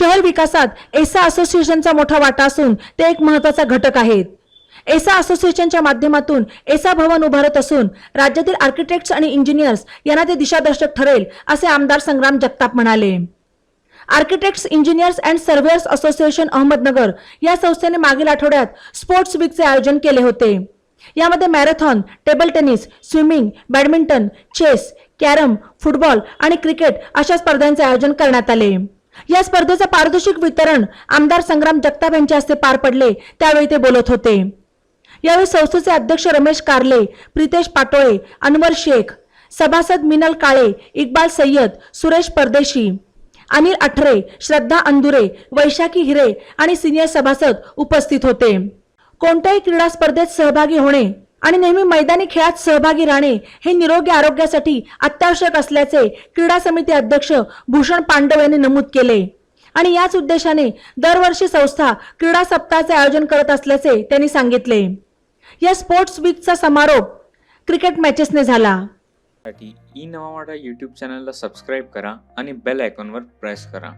शहर विकासात एसा असोसिएशनचा मोठा वाटा असून ते एक महत्त्वाचा घटक आहेत. एसा असोसिएशनच्या माध्यमातून एसा भवन उभारत असून राज्यातील आर्किटेक्ट्स आणि इंजिनियर्स यांना ते दिशादर्शक ठरेल असे आमदार संग्राम जगताप म्हणाले. Architects engineers and surveyors association Ahmednagar या संस्थेने मागील आठवड्यात स्पोर्ट्स वीकचे आयोजन केले होते. यामध्ये marathon table tennis swimming badminton chess carrom football आणि क्रिकेट अशा स्पर्धांचे आयोजन करण्यात आले. या स्पर्धेचं पारितोषिक वितरण आमदार संग्राम जगताप यांच्या हस्ते पार पडले त्यावेळी ते बोलत होते. यावेळी संस्थेचे अध्यक्ष रमेश कारले प्रितेश पाटोळे अनवर शेख सभासद मिनल काळे इक्बाल सय्यद सुरेश परदेशी अनिल अठरे श्रद्धा अंदुरे वैशाखी हिरे आणि सिनियर सभासद उपस्थित होते. कोणत्याही क्रीडा स्पर्धेत सहभागी होणे आणि नेहमी मैदानी खेळात सहभागी राहणे हे निरोगी आरोग्यासाठी अत्यावश्यक असल्याचे क्रीडा समिती अध्यक्ष भूषण पांडव यांनी नमूद केले. आणि याच उद्देशाने दरवर्षी संस्था क्रीडा सप्ताहाचे आयोजन करत असल्याचे त्यांनी सांगितले. या स्पोर्ट्स वीकचा समारोप क्रिकेट मॅचेसने झाला. ई नवा यूट्यूब चॅनलला सबस्क्राईब करा आणि बेल आयकॉनवर प्रेस करा.